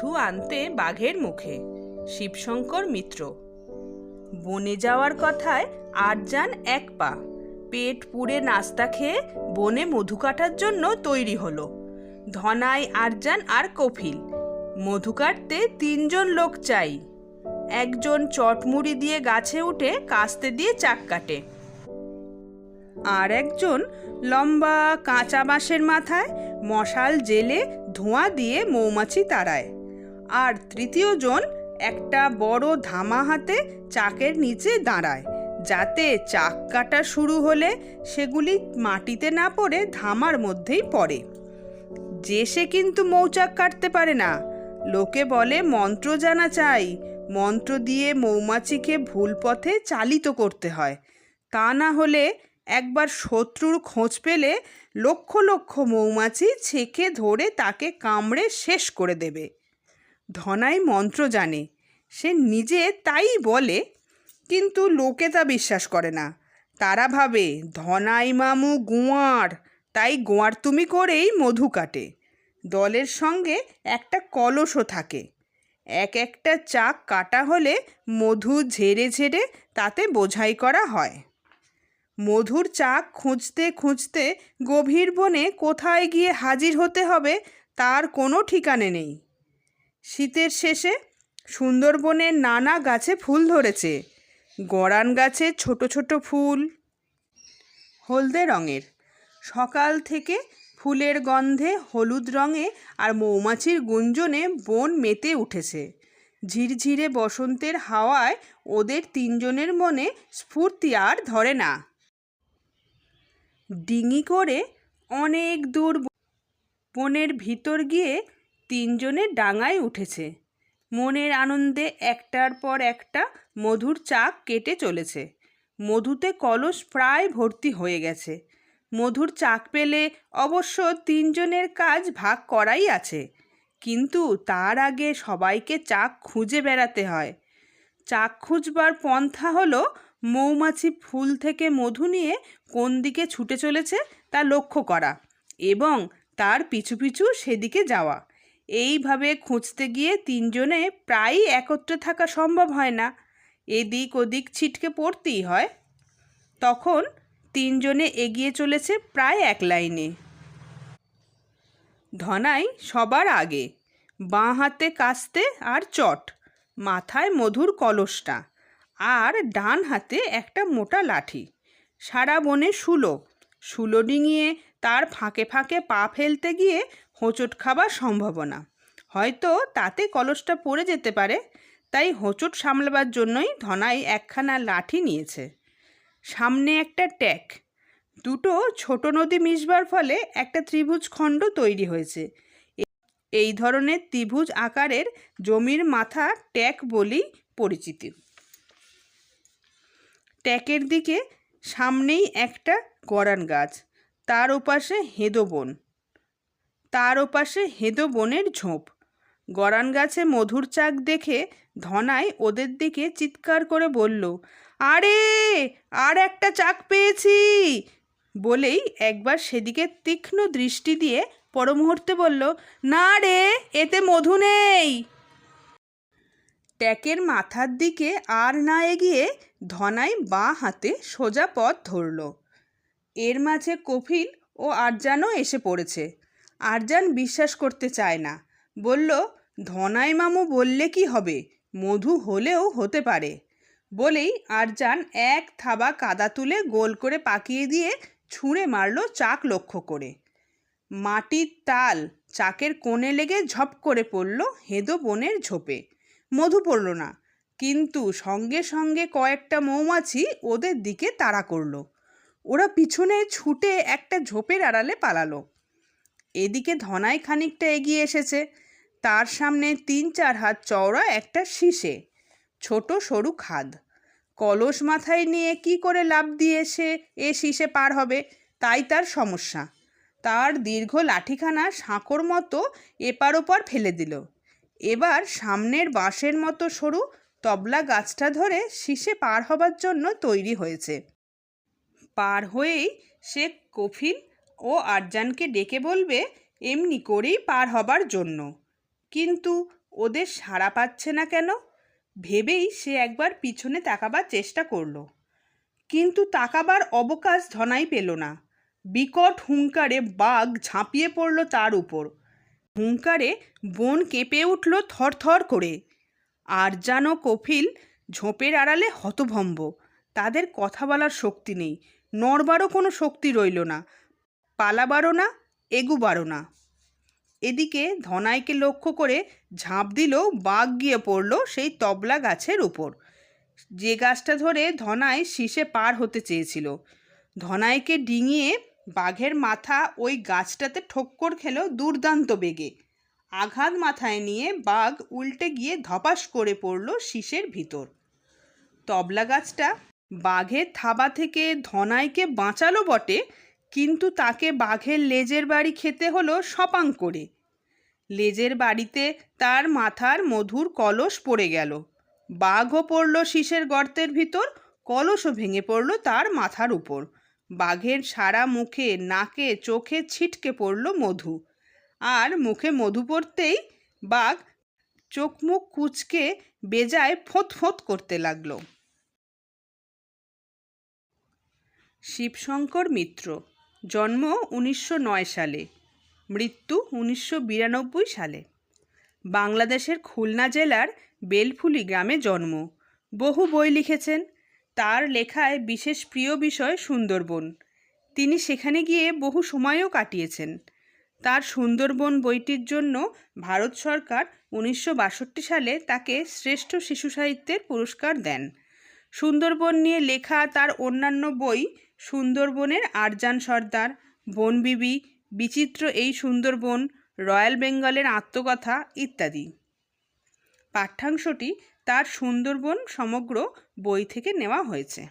মধু আনতে বাঘের মুখে। শিবশঙ্কর মিত্র। বনে যাওয়ার কথায় আটজান এক পা। পেট পুড়ে নাস্তা খেয়ে বনে মধু কাটার জন্য তৈরি হলো। ধনাই, আরজান আর কফিল। মধু কাটতে তিনজন লোক চাই। একজন চটমুড়ি দিয়ে গাছে উঠে কাস্তে দিয়ে চাক কাটে। আর একজন লম্বা কাঁচা বাঁশের মাথায় মশাল জেলে ধোঁয়া দিয়ে মৌমাছি তাড়ায়। আর তৃতীয় জন একটা বড় ধামা হাতে চাকের নিচে দাঁড়ায়, যাতে চাক কাটা শুরু হলে সেগুলি মাটিতে না পড়ে ধামার মধ্যেই পড়ে। যে সে কিন্তু মৌচাক কাটতে পারে না। লোকে বলে, মন্ত্র জানা চাই। মন্ত্র দিয়ে মৌমাছিকে ভুল পথে চালিত করতে হয়। তা না হলে একবার শত্রুর খোঁজ পেলে লক্ষ লক্ষ মৌমাছি ছেঁকে ধরে তাকে কামড়ে শেষ করে দেবে। ধনাই মন্ত্র জানে। সে নিজে তাই বলে, কিন্তু লোকে তা বিশ্বাস করে না। তারা ভাবে, ধনাই মামু গোয়ার, তাই গোয়ার তুমি করেই মধু কাটে। দলের সঙ্গে একটা কলসও থাকে। এক একটা চাক কাটা হলে মধু ঝেড়ে ঝেড়ে তাতে বোঝাই করা হয়। মধুর চাক খুঁজতে খুঁজতে গভীর বনে কোথায় গিয়ে হাজির হতে হবে, তার কোনো ঠিকানে নেই। শীতের শেষে সুন্দরবনের নানা গাছে ফুল ধরেছে। গরান গাছে ছোট ছোট ফুল, হলদে রঙের। সকাল থেকে ফুলের গন্ধে হলুদ রঙে আর মৌমাছির গুঞ্জনে বন মেতে উঠেছে। ঝিরঝিরে বসন্তের হাওয়ায় ওদের তিনজনের মনে স্ফূর্তি আর ধরে না। ডিঙি করে অনেক দূর বনের ভিতর গিয়ে তিনজনে ডাঙায় উঠেছে। মনের আনন্দে একটার পর একটা মধুর চাক কেটে চলেছে। মধুতে কলস প্রায় ভর্তি হয়ে গেছে। মধুর চাক পেলে অবশ্য তিনজনের কাজ ভাগ করাই আছে। কিন্তু তার আগে সবাইকে চাক খুঁজে বেড়াতে হয়। চাক খুঁজবার পন্থা হলো, মৌমাছি ফুল থেকে মধু নিয়ে কোন দিকে ছুটে চলেছে তা লক্ষ্য করা এবং তার পিছু পিছু সেদিকে যাওয়া। এইভাবে খুঁজতে গিয়ে তিনজনে প্রায়ই একত্রে থাকা সম্ভব হয় না। এদিক ওদিক ছিটকে পড়তেই হয়। তখন তিনজনে এগিয়ে চলেছে প্রায় এক লাইনে। ধনাই সবার আগে, বাঁ হাতে কাস্তে আর চট, মাথায় মধুর কলসটা আর ডান হাতে একটা মোটা লাঠি। সারা বনে শুলো। শুলো ডিঙিয়ে তার ফাঁকে ফাঁকে পা ফেলতে গিয়ে হোঁচট খাবার সম্ভাবনা। হয়তো তাতে কলসটা পড়ে যেতে পারে, তাই হোঁচট সামলাবার জন্যই ধনাই একখানা লাঠি নিয়েছে। সামনে একটা ট্যাক। দুটো ছোট নদী মিশবার ফলে একটা ত্রিভুজ খণ্ড তৈরি হয়েছে। এই ধরনের ত্রিভুজ আকারের জমির মাথা ট্যাক বলেই পরিচিতি। ট্যাকের দিকে সামনেই একটা গরান গাছ, তার ওপাশে হেদো বন তার ওপাশে হেদো বনের ঝোপ। গরান গাছে মধুর চাক দেখে ধনাই ওদের দিকে চিৎকার করে বলল, আরে, আর একটা চাক পেয়েছি! বলেই একবার সেদিকে তীক্ষ্ণ দৃষ্টি দিয়ে পরমুহূর্তে বলল, না রে, এতে মধু নেই! ট্যাকের মাথার দিকে আর না এগিয়ে ধনাই বাঁ হাতে সোজা পথ ধরল। এর মাঝে কফিল ও আর আরজানও এসে পড়েছে। আরজান বিশ্বাস করতে চায় না। বলল, ধনাই মামু বললে কি হবে? মধু হলেও হতে পারে। বলেই আরজান এক থাবা কাদা তুলে গোল করে পাকিয়ে দিয়ে ছুঁড়ে মারল চাক লক্ষ্য করে। মাটির তাল চাকের কোণে লেগে ঝপ করে পড়ল হেদো বনের ঝোপে। মধু পড়ল না, কিন্তু সঙ্গে সঙ্গে কয়েকটা মৌমাছি ওদের দিকে তাড়া করল। ওরা পিছনে ছুটে একটা ঝোপের আড়ালে পালালো। এদিকে ধনাই খানিকটা এগিয়ে এসেছে। তার সামনে তিন চার হাত চওড়া একটা শীষে। ছোট সরু খাদ। কলস মাথায় নিয়ে কি করে লাভ দিয়ে সে এ শীষে পার হবে, তাই তার সমস্যা। তার দীর্ঘ লাঠিখানা সাঁকোর মতো এপার ওপার ফেলে দিল। এবার সামনের বাঁশের মতো সরু তবলা গাছটা ধরে শীষে পার হবার জন্য তৈরি হয়েছে। পার হয়েই সে কফিল ও আরজানকে ডেকে বলবে, এমনি করেই পার হবার জন্য। কিন্তু ওদের সাড়া পাচ্ছে না কেন? ভেবেই সে একবার পিছনে তাকাবার চেষ্টা করল। কিন্তু তাকাবার অবকাশ ধনাই পেল না। বিকট হুঙ্কারে বাঘ ঝাঁপিয়ে পড়ল তার উপর। হুঙ্কারে বন কেঁপে উঠল থরথর করে। আর যেন কফিল ঝোপের আড়ালে হতভম্ব। তাদের কথা বলার শক্তি নেই। নড়বারও কোনো শক্তি রইল না। পালাবারও না, এগুবারও না। এদিকে ধনাইকে লক্ষ্য করে ঝাঁপ দিল বাঘ গিয়ে পড়ল সেই তবলা গাছের উপর। যে গাছটা ধরে ধনাই শীষে পার হতে চেয়েছিল। ধনাইকে ডিঙিয়ে বাঘের মাথা ওই গাছটাতে ঠক্কর খেলো দুর্দান্ত বেগে। আঘাত মাথায় নিয়ে বাঘ উল্টে গিয়ে ধপাস করে পড়ল শীষের ভিতর। তবলা গাছটা বাঘের থাবা থেকে ধনাইকে বাঁচালো বটে কিন্তু তাকে বাঘের লেজের বাড়ি খেতে হলো সপাং করে। লেজের বাড়িতে তার মাথার মধুর কলস পড়ে গেল। বাঘও পড়ল শীষের গর্তের ভিতর, কলসও ভেঙে পড়ল তার মাথার উপর। বাঘের সারা মুখে, নাকে, চোখে ছিটকে পড়ল মধু। আর মুখে মধু পড়তেই বাঘ চোখ মুখ কুচকে বেজায় ফোঁত ফোঁত করতে লাগল। শিবশঙ্কর মিত্র জন্ম উনিশশো নয় সালে, মৃত্যু উনিশশো বিরানব্বই সালে। বাংলাদেশের খুলনা জেলার বেলফুলি গ্রামে জন্ম। বহু বই লিখেছেন। তার লেখায় বিশেষ প্রিয় বিষয় সুন্দরবন। তিনি সেখানে গিয়ে বহু সময়ও কাটিয়েছেন। তার সুন্দরবন বইটির জন্য ভারত সরকার উনিশশো বাষট্টি সালে তাকে শ্রেষ্ঠ শিশু সাহিত্যের পুরস্কার দেন। সুন্দরবন নিয়ে লেখা তার অন্যান্য বই সুন্দরবনের আরজান সর্দার বনবিবি বিচিত্র এই সুন্দরবন, রয়্যাল বেঙ্গলের আত্মকথা ইত্যাদি। পাঠ্যাংশটি তার সুন্দরবন সমগ্র বই থেকে নেওয়া হয়েছে।